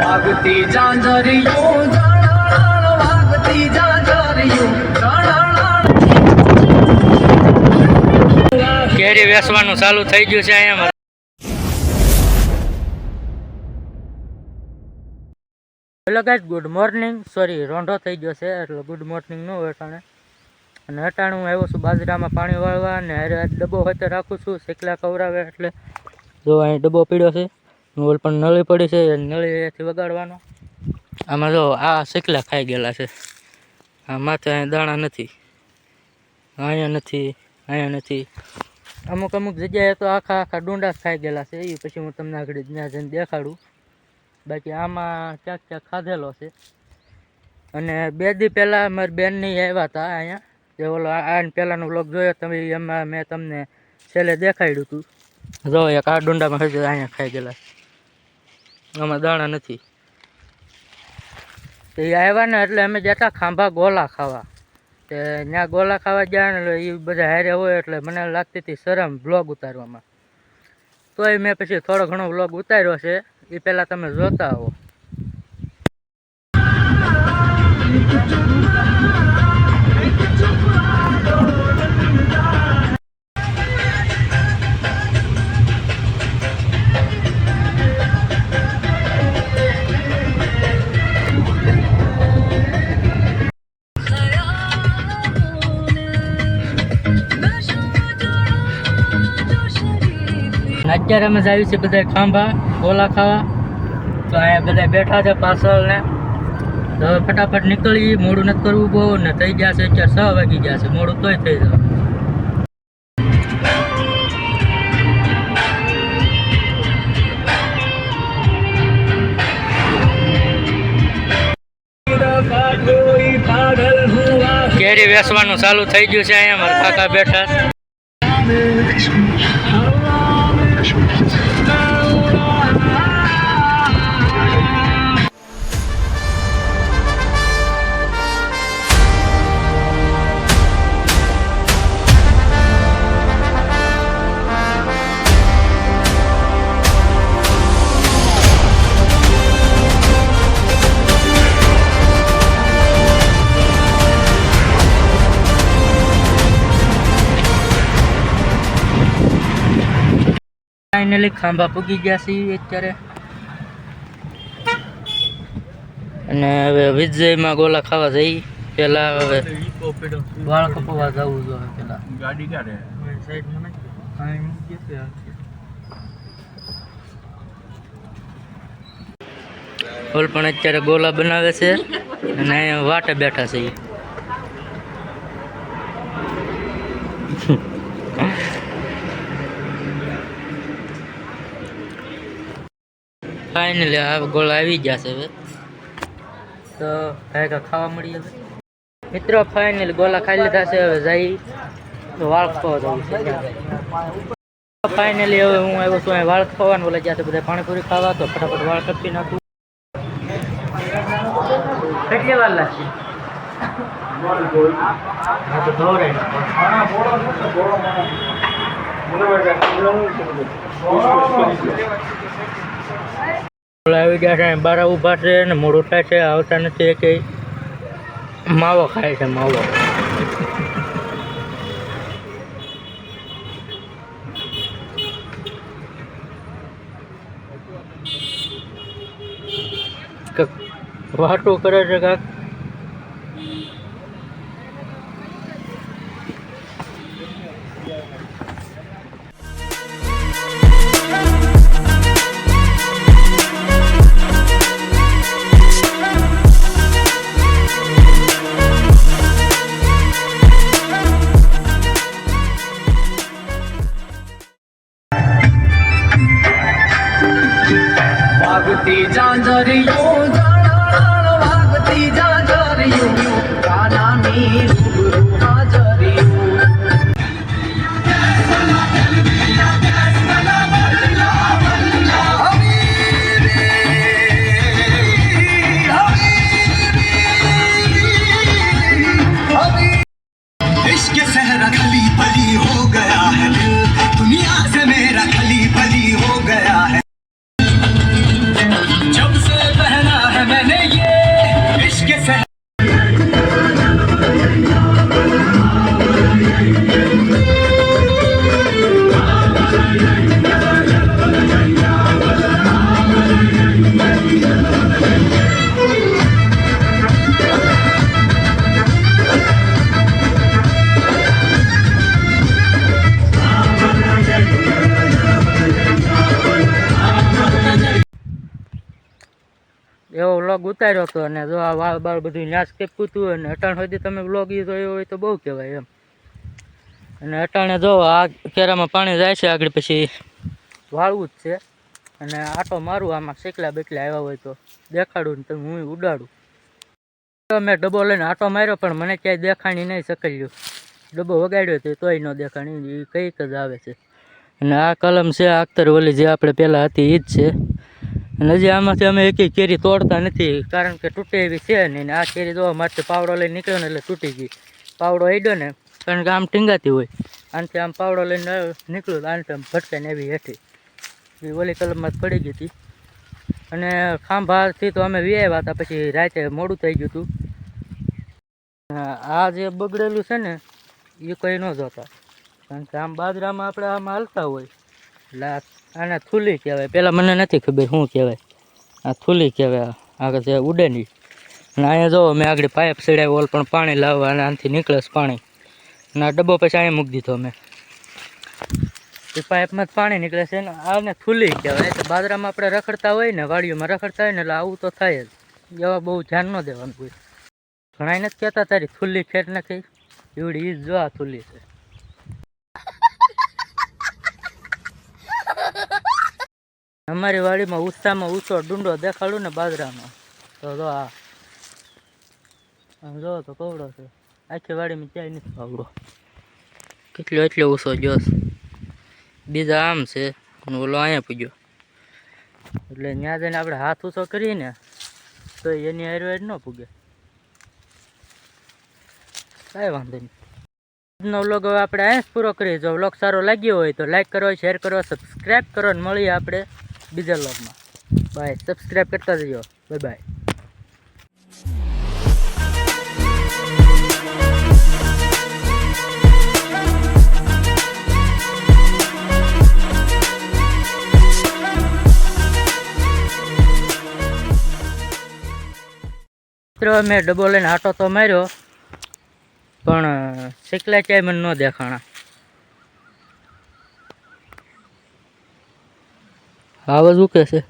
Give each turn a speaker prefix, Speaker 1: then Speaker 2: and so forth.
Speaker 1: વાગતી જાંજરિયું જાણાણ વાગતી જાંજરિયું
Speaker 2: કેરી વેસવાનું ચાલુ થઈ ગયું છે અહીંયા hello guys good morning. Sorry રોંઢો થઈ ગયો છે એટલે ગુડ મોર્નિંગ ન હોય અને અટાણે હું આવ્યો છું બાજરામાં પાણી વાળવા અને હારે ડબ્બો હોય રાખું છું શેકલા કવરાવે એટલે જો અહીં ડબ્બો પીડ્યો છે. ઓલ પણ નળી પડી છે નળીથી વગાડવાનો. આમાં જો આ શેકલા ખાઈ ગયેલા છે. આ માથે અહીંયા દાણા નથી. અહીંયા નથી અહીંયા નથી. અમુક અમુક જગ્યાએ તો આખા આખા ડુંડા ખાઈ ગયેલા છે. એ પછી હું તમને આગળ ત્યાં જઈને દેખાડું. બાકી આમાં ક્યાંક ક્યાંક ખાધેલો છે. અને બે દી પહેલાં મારી બેનની આવ્યા હતા અહીંયા. જે ઓલો આ પહેલાંનો વ્લોગ જોયો તમે, એમાં મેં તમને છેલ્લે દેખાડ્યું હતું. જો એક આ ડુંડામાં ખાઈ અહીંયા ખાઈ ગયેલા. આમાં દાણા નથી. તો એ આવ્યા ને એટલે અમે જતા ખાંભા ગોલા ખાવા. તે ત્યાં ગોલા ખાવા ગયા ને એટલે એ બધા હારે હોય એટલે મને લાગતી હતી શરમ બ્લોગ ઉતારવામાં. તોય મેં પછી થોડો ઘણો વ્લોગ ઉતાર્યો છે. એ પહેલાં તમે જોતા આવો. અને અત્યારે અમે જાવી છે બધા ખાંભા ગોલા ખાવા. તો અહીંયા બધા બેઠા છે પાર્સલ ને તો હવે ફટાફટ નીકળી મોડું નથી કરવું બહુ ને થઈ ગયા છે અત્યારે છ વાગી ગયા છે. મોડું તોય થઈ જાય કેરી વેસવાનું ચાલુ થઈ ગયું છે અહીંયા. મારા કાકા બેઠા ફાઇનલી ખાંભા પૂગી ગયા છીએ અત્યારે અને હવે વિજયમાં ગોલા ખાવા જઈ પેલા હવે વાળ કપવા જવું જોઈએ પેલા.
Speaker 3: ગાડી ક્યારે?
Speaker 2: ઓલ પણ અત્યારે ગોલા બનાવે છે અને અહીંયા વાટે બેઠા છે ફાઇનલી આ ગોળા આવી ગયા છે હવે. તો કાંઈ ખાવા મળી હવે મિત્રો ફાઇનલી ગોલા ખાઈ લીધા છે હવે જઈ. વાળ ખવા જવું છે ફાઇનલી હવે હું આવ્યો છું અહીં વાળ ખવાનું બોલે જ્યાં બધા પાણીપુરી ખાવા, તો ફટાફટ વાળ કપી નાખું. કેટલી વાર લાગશે? હા, તો ધોરાય ઓલા આવી ગયા છે બારા ઊભા છે ને થાય છે, આવતા નથી કે માવો ખાય છે, માવો. વાતો કરે છે કાક? વ્લોગ ઉતાર્યો હતો અને જો આ વાળ બાળ બધું ન્યાસ કેપકું હતું અને અટાણ સુધી તમે વ્લોગ એ જોયો હોય તો બહુ કહેવાય એમ. અને અટાણે જો આ કેરામાં પાણી જાય છે આગળ પછી વાળવું જ છે. અને આટો મારું આમાં શેકલા બેકલા આવ્યા હોય તો દેખાડું ને તમે હું ઉડાડું. મેં ડબ્બો લઈને આટો માર્યો પણ મને ક્યાંય દેખાણી નહીં સકલ્યું. ડબ્બો વગાડ્યો તો તોય ન દેખાણી એ કંઈક જ આવે છે. અને આ કલમ છે આ અખ્તર ઓલી જે આપણે પહેલાં હતી એ જ છે. અને હજી આમાંથી અમે એક કેરી તોડતા નથી, કારણ કે તૂટે એવી છે નહીં આ કેરી જોવા માટે પાવડો લઈને નીકળ્યો ને એટલે તૂટી ગઈ. પાવડો હેડ્યો ને, કારણ કે આમ ટીંગાતી હોય. આનાથી આમ પાવડો લઈને નીકળ્યું, આનાથી આમ ભટકાઈને એવી હેઠી. એ ઓલી કલમમાં પડી ગઈ હતી. અને ખાંભાથી તો અમે વ્યાવ્યા હતા પછી રાતે મોડું થઈ ગયું હતું. આ જે બગડેલું છે ને, એ કંઈ ન જોતા. કારણ કે આમ બાજરામાં આપણે આમ હાલતા હોય. એટલે આને થૂલી કહેવાય. પહેલાં મને નથી ખબર શું કહેવાય. આ થૂલી કહેવાય. આગળ જે ઉડેની અને અહીંયા જો મેં આગળ પાઇપ સડાવ્યો ઓલ પણ પાણી લાવવા અને આનાથી નીકળે પાણી. અને આ ડબ્બો પછી અહીંયા મૂકી દીધો મેં એ પાઇપમાં જ પાણી નીકળે છે ને આને થૂલી કહેવાય. એટલે બાજરામાં આપણે રખડતા હોય ને, વાડીઓમાં રખડતા હોય ને, એટલે આવું તો થાય જ. એવા બહુ ધ્યાન ન દેવાનું કોઈ ઘણા નથી કહેતા તારી થૂલી ખેર નાખી. એવડી ઈ જ જો આ થૂલી છે. અમારી વાડીમાં ઉત્સાહમાં ઊંચો ડુંડો દેખાડું ને બાજરામાં તો જો આ, આમ જો તો કવડો છે. આખી વાડીમાં ક્યાંય નથી પાવડો કેટલો એટલો ઊંચો જોશ. બીજા આમ છે, પણ ઓલો અહીંયા પૂજ્યો. એટલે ત્યાં જઈને આપણે હાથ ઊંચો કરીને તો એની આયુર્વેદ ન પૂગે. કાંઈ વાંધો નહીં. આજનો વ્લોગ હવે આપણે અહીંયા પૂરો કરીએ. જો વ્લોગ સારો લાગ્યો હોય તો લાઈક કરો, શેર કરો, સબસ્ક્રાઈબ કરો અને મળીએ આપણે. બીજા વ્લોગમાં. બાય સબસ્ક્રાઈબ કરતા જજો. બાય બાય મિત્રો, મેં ડબો લઈને આટો તો માર્યો, પણ શીખલા ચાય મને ન દેખાણા. આવાજ શું કે છે